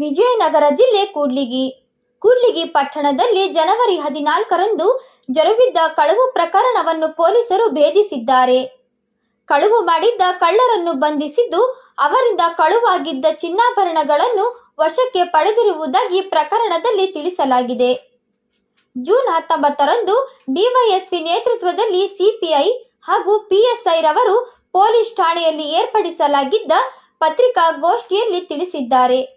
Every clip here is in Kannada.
ವಿಜಯನಗರ ಜಿಲ್ಲೆ ಕೂಡ್ಲಿಗಿ. ಕೂಡ್ಲಿಗಿ ಪಟ್ಟಣದಲ್ಲಿ ಜನವರಿ ಹದಿನಾಲ್ಕರಂದು ಜರುಗಿದ್ದ ಕಳವು ಪ್ರಕರಣವನ್ನು ಪೊಲೀಸರು ಭೇದಿಸಿದ್ದಾರೆ. ಕಳವು ಮಾಡಿದ್ದ ಕಳ್ಳರನ್ನು ಬಂಧಿಸಿದ್ದು, ಅವರಿಂದ ಕಳುವಾಗಿದ್ದ ಚಿನ್ನಾಭರಣಗಳನ್ನು ವಶಕ್ಕೆ ಪಡೆದಿರುವುದಾಗಿ ಪ್ರಕರಣದಲ್ಲಿ ತಿಳಿಸಲಾಗಿದೆ. ಜೂನ್ ಹತ್ತೊಂಬತ್ತರಂದು ಡಿವೈಎಸ್ಪಿ ನೇತೃತ್ವದಲ್ಲಿ ಸಿಪಿಐ ಹಾಗೂ ಪಿಎಸ್ಐ ರವರು ಪೊಲೀಸ್ ಠಾಣೆಯಲ್ಲಿ ಏರ್ಪಡಿಸಲಾಗಿದ್ದ ಪತ್ರಿಕಾಗೋಷ್ಠಿಯಲ್ಲಿ ತಿಳಿಸಿದ್ದಾರೆ.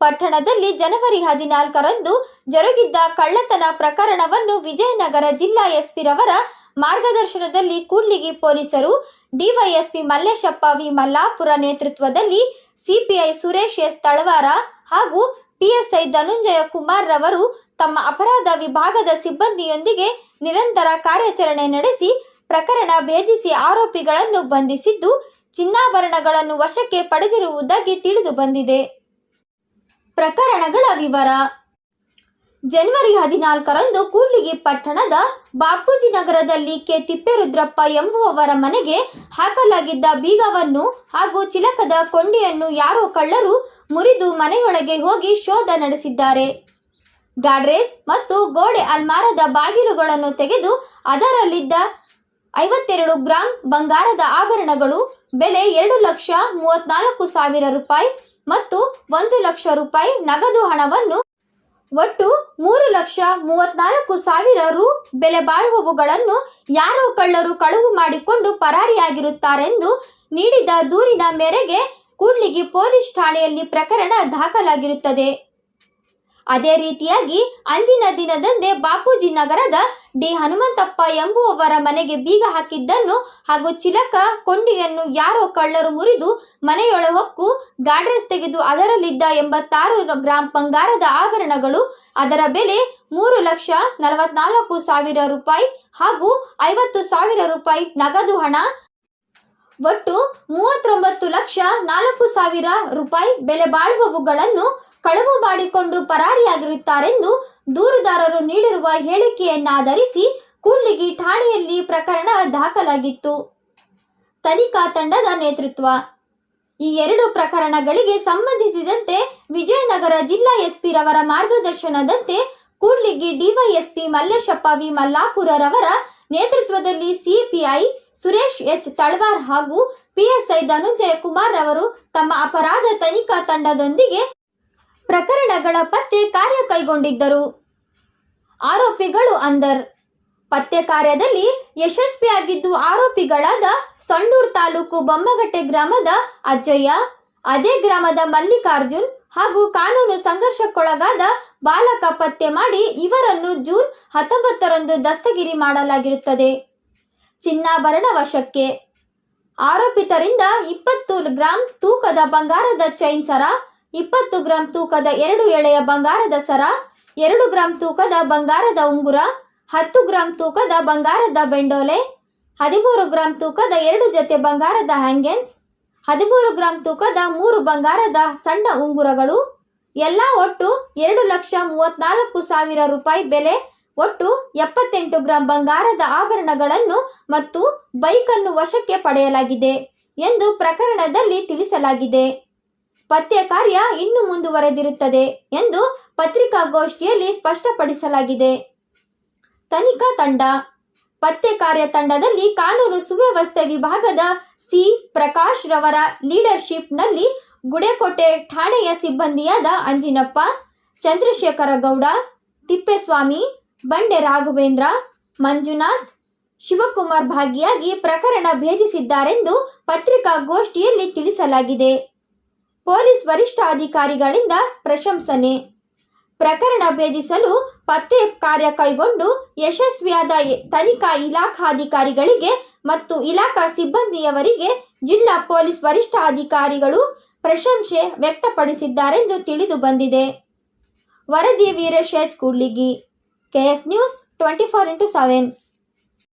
ಪಟ್ಟಣದಲ್ಲಿ ಜನವರಿ ಹದಿನಾಲ್ಕರಂದು ಜರುಗಿದ್ದ ಕಳ್ಳತನ ಪ್ರಕರಣವನ್ನು ವಿಜಯನಗರ ಜಿಲ್ಲಾ ಎಸ್ಪಿ ರವರ ಮಾರ್ಗದರ್ಶನದಲ್ಲಿ ಕೂಡ್ಲಿಗಿ ಪೊಲೀಸರು, ಡಿವೈಎಸ್ಪಿ ಮಲ್ಲೇಶಪ್ಪ ವಿ ಮಲ್ಲಾಪುರ ನೇತೃತ್ವದಲ್ಲಿ ಸಿಪಿಐ ಸುರೇಶ್ ಎಸ್ ತಳವಾರ ಹಾಗೂ ಪಿಎಸ್ಐ ಧನುಂಜಯ ಕುಮಾರ್ ರವರು ತಮ್ಮ ಅಪರಾಧ ವಿಭಾಗದ ಸಿಬ್ಬಂದಿಯೊಂದಿಗೆ ನಿರಂತರ ಕಾರ್ಯಾಚರಣೆ ನಡೆಸಿ ಪ್ರಕರಣ ಭೇದಿಸಿ ಆರೋಪಿಗಳನ್ನು ಬಂಧಿಸಿದ್ದು, ಚಿನ್ನಾಭರಣಗಳನ್ನು ವಶಕ್ಕೆ ಪಡೆದಿರುವುದಾಗಿ ತಿಳಿದು ಬಂದಿದೆ. ಪ್ರಕರಣಗಳ ವಿವರ. ಜನವರಿ ಹದಿನಾಲ್ಕರಂದು ಕೂಡ್ಲಿಗಿ ಪಟ್ಟಣದ ಬಾಪೂಜಿ ನಗರದಲ್ಲಿ ಕೆ ತಿಪ್ಪೇರುದ್ರಪ್ಪ ಎಂಬುವವರ ಮನೆಗೆ ಹಾಕಲಾಗಿದ್ದ ಬೀಗವನ್ನು ಹಾಗೂ ಚಿಲಕದ ಕೊಂಡಿಯನ್ನು ಯಾರೋ ಕಳ್ಳರು ಮುರಿದು ಮನೆಯೊಳಗೆ ಹೋಗಿ ಶೋಧ ನಡೆಸಿದ್ದಾರೆ. ಗಾಡ್ರೇಸ್ ಮತ್ತು ಗೋಡೆ ಅಲ್ಮಾರದ ಬಾಗಿಲುಗಳನ್ನು ತೆಗೆದು ಅದರಲ್ಲಿದ್ದ ಐವತ್ತೆರಡು ಗ್ರಾಂ ಬಂಗಾರದ ಆಭರಣಗಳು, ಬೆಲೆ ಎರಡು ಲಕ್ಷ ಮೂವತ್ನಾಲ್ಕು ಸಾವಿರ ರೂಪಾಯಿ ಮತ್ತು ಒಂದು ಲಕ್ಷ ರೂಪಾಯಿ ನಗದು ಹಣವನ್ನು ಒಟ್ಟು ಮೂರು ಲಕ್ಷ ಮೂವತ್ನಾಲ್ಕು ಸಾವಿರ ರು ಬೆಲೆ ಬಾಳುವವುಗಳನ್ನು ಯಾರೋ ಕಳ್ಳರು ಕಳುವು ಮಾಡಿಕೊಂಡು ಪರಾರಿಯಾಗಿರುತ್ತಾರೆಂದು ನೀಡಿದ ದೂರಿನ ಮೇರೆಗೆ ಕೂಡ್ಲಿಗಿ ಪೊಲೀಸ್ ಠಾಣೆಯಲ್ಲಿ ಪ್ರಕರಣ ದಾಖಲಾಗಿರುತ್ತದೆ. ಅದೇ ರೀತಿಯಾಗಿ ಅಂದಿನ ದಿನದಂದೇ ಬಾಪೂಜಿ ನಗರದ ಡಿ ಹನುಮಂತಪ್ಪ ಎಂಬುವವರ ಮನೆಗೆ ಬೀಗ ಹಾಕಿದ್ದನ್ನು ಹಾಗೂ ಚಿಲಕ ಕೊಂಡಿಯನ್ನು ಯಾರೋ ಕಳ್ಳರು ಮುರಿದು ಮನೆಯೊಳ ಹೊಕ್ಕು ಗಾಡ್ರೆಸ್ ತೆಗೆದು ಅದರಲ್ಲಿದ್ದ ಎಂಬತ್ತಾರು ಗ್ರಾಂ ಬಂಗಾರದ ಆಭರಣಗಳು, ಅದರ ಬೆಲೆ ಮೂರು ಲಕ್ಷ ನಲವತ್ನಾಲ್ಕು ಸಾವಿರ ರೂಪಾಯಿ ಹಾಗೂ ಐವತ್ತು ಸಾವಿರ ರೂಪಾಯಿ ನಗದು ಹಣ. ಒಟ್ಟು ಮೂವತ್ತೊಂಬತ್ತು ಲಕ್ಷ ನಾಲ್ಕು ಸಾವಿರ ರೂಪಾಯಿ ಬೆಲೆ ಬಾಳುವವುಗಳನ್ನು ಕಳವು ಮಾಡಿಕೊಂಡು ಪರಾರಿಯಾಗಿರುತ್ತಾರೆಂದು ದೂರುದಾರರು ನೀಡಿರುವ ಹೇಳಿಕೆಯನ್ನಾಧರಿಸಿ ಕೂಡ್ಲಿಗಿ ಠಾಣೆಯಲ್ಲಿ ಪ್ರಕರಣ ದಾಖಲಾಗಿತ್ತು. ತನಿಖಾ ತಂಡದ ನೇತೃತ್ವ. ಈ ಎರಡು ಪ್ರಕರಣಗಳಿಗೆ ಸಂಬಂಧಿಸಿದಂತೆ ವಿಜಯನಗರ ಜಿಲ್ಲಾ ಎಸ್ಪಿ ರವರ ಮಾರ್ಗದರ್ಶನದಂತೆ ಕೂಡ್ಲಿಗಿ ಡಿವೈಎಸ್ಪಿ ಮಲ್ಲೇಶಪ್ಪ ವಿ ಮಲ್ಲಾಪುರರವರ ನೇತೃತ್ವದಲ್ಲಿ ಸಿಪಿಐ, ಸುರೇಶ್ ಎಚ್ ತಳವಾರ್ ಹಾಗೂ ಪಿಎಸ್ಐ ಧನುಂಜಯ ಕುಮಾರ್ ರವರು ತಮ್ಮ ಅಪರಾಧ ತನಿಖಾ ತಂಡದೊಂದಿಗೆ ಪ್ರಕರಣಗಳ ಪತ್ತೆ ಕಾರ್ಯ ಕೈಗೊಂಡಿದ್ದರು. ಆರೋಪಿಗಳು ಅಂದರ್. ಪತ್ತೆ ಕಾರ್ಯದಲ್ಲಿ ಯಶಸ್ವಿಯಾಗಿದ್ದು ಆರೋಪಿಗಳಾದ ಸಂಡೂರ್ ತಾಲೂಕು ಬೊಮ್ಮಗಟ್ಟೆ ಗ್ರಾಮದ ಅಜ್ಜಯ್ಯ, ಅದೇ ಗ್ರಾಮದ ಮಲ್ಲಿಕಾರ್ಜುನ್ ಹಾಗೂ ಕಾನೂನು ಸಂಘರ್ಷಕ್ಕೊಳಗಾದ ಬಾಲಕ ಪತ್ತೆ ಮಾಡಿ ಇವರನ್ನು ಜೂನ್ ಹತ್ತೊಂಬತ್ತರಂದು ದಸ್ತಗಿರಿ ಮಾಡಲಾಗಿರುತ್ತದೆ. ಚಿನ್ನಾಭರಣ ವಶಕ್ಕೆ. ಆರೋಪಿತರಿಂದ ಇಪ್ಪತ್ತು ಗ್ರಾಂ ತೂಕದ ಬಂಗಾರದ ಚೈನ್ ಸರ ಇಪ್ಪತ್ತು ಗ್ರಾಂ ತೂಕದ ಎರಡು ಎಳೆಯ ಬಂಗಾರದ ಸರ, ಎರಡು ಗ್ರಾಂ ತೂಕದ ಬಂಗಾರದ ಉಂಗುರ, ಹತ್ತು ಗ್ರಾಂ ತೂಕದ ಬಂಗಾರದ ಬೆಂಡೋಲೆ, ಹದಿಮೂರು ಗ್ರಾಂ ತೂಕದ ಎರಡು ಜೊತೆ ಬಂಗಾರದ ಹ್ಯಾಂಗೆನ್ಸ್, ಹದಿಮೂರು ಗ್ರಾಂ ತೂಕದ ಮೂರು ಬಂಗಾರದ ಸಣ್ಣ ಉಂಗುರಗಳು, ಎಲ್ಲ ಒಟ್ಟು ಎರಡು ಲಕ್ಷ ಮೂವತ್ನಾಲ್ಕು ಸಾವಿರ ರೂಪಾಯಿ ಬೆಲೆ, ಒಟ್ಟು ಎಪ್ಪತ್ತೆಂಟು ಗ್ರಾಂ ಬಂಗಾರದ ಆಭರಣಗಳನ್ನು ಮತ್ತು ಬೈಕನ್ನು ವಶಕ್ಕೆ ಪಡೆಯಲಾಗಿದೆ ಎಂದು ಪ್ರಕರಣದಲ್ಲಿ ತಿಳಿಸಲಾಗಿದೆ. ಪತ್ತೆ ಕಾರ್ಯ ಇನ್ನು ಮುಂದುವರೆದಿರುತ್ತದೆ ಎಂದು ಪತ್ರಿಕಾಗೋಷ್ಠಿಯಲ್ಲಿ ಸ್ಪಷ್ಟಪಡಿಸಲಾಗಿದೆ. ತನಿಖಾ ತಂಡ. ಪತ್ತೆ ಕಾರ್ಯ ತಂಡದಲ್ಲಿ ಕಾನೂನು ಸುವ್ಯವಸ್ಥೆ ವಿಭಾಗದ ಸಿ. ಪ್ರಕಾಶ್ ರವರ ಲೀಡರ್ಶಿಪ್ನಲ್ಲಿ ಗುಡೇಕೋಟೆ ಠಾಣೆಯ ಸಿಬ್ಬಂದಿಯಾದ ಅಂಜಿನಪ್ಪ, ಚಂದ್ರಶೇಖರ ಗೌಡ, ತಿಪ್ಪೇಸ್ವಾಮಿ, ಬಂಡೆ ರಾಘವೇಂದ್ರ, ಮಂಜುನಾಥ್, ಶಿವಕುಮಾರ್ ಭಾಗಿಯಾಗಿ ಪ್ರಕರಣ ಭೇದಿಸಿದ್ದಾರೆಂದು ಪತ್ರಿಕಾಗೋಷ್ಠಿಯಲ್ಲಿ ತಿಳಿಸಲಾಗಿದೆ. ಪೊಲೀಸ್ ವರಿಷ್ಠಾಧಿಕಾರಿಗಳಿಂದ ಪ್ರಶಂಸನೆ. ಪ್ರಕರಣ ಭೇದಿಸಲು ಪತ್ತೆ ಕಾರ್ಯ ಕೈಗೊಂಡು ಯಶಸ್ವಿಯಾದ ತನಿಖಾ ಇಲಾಖಾಧಿಕಾರಿಗಳಿಗೆ ಮತ್ತು ಇಲಾಖಾ ಸಿಬ್ಬಂದಿಯವರಿಗೆ ಜಿಲ್ಲಾ ಪೊಲೀಸ್ ವರಿಷ್ಠಾಧಿಕಾರಿಗಳು ಪ್ರಶಂಸೆ ವ್ಯಕ್ತಪಡಿಸಿದ್ದಾರೆಂದು ತಿಳಿದು ಬಂದಿದೆ. ವರದಿ ವೀರಶೇಜ್ Kudligi. KS news twenty four into seven.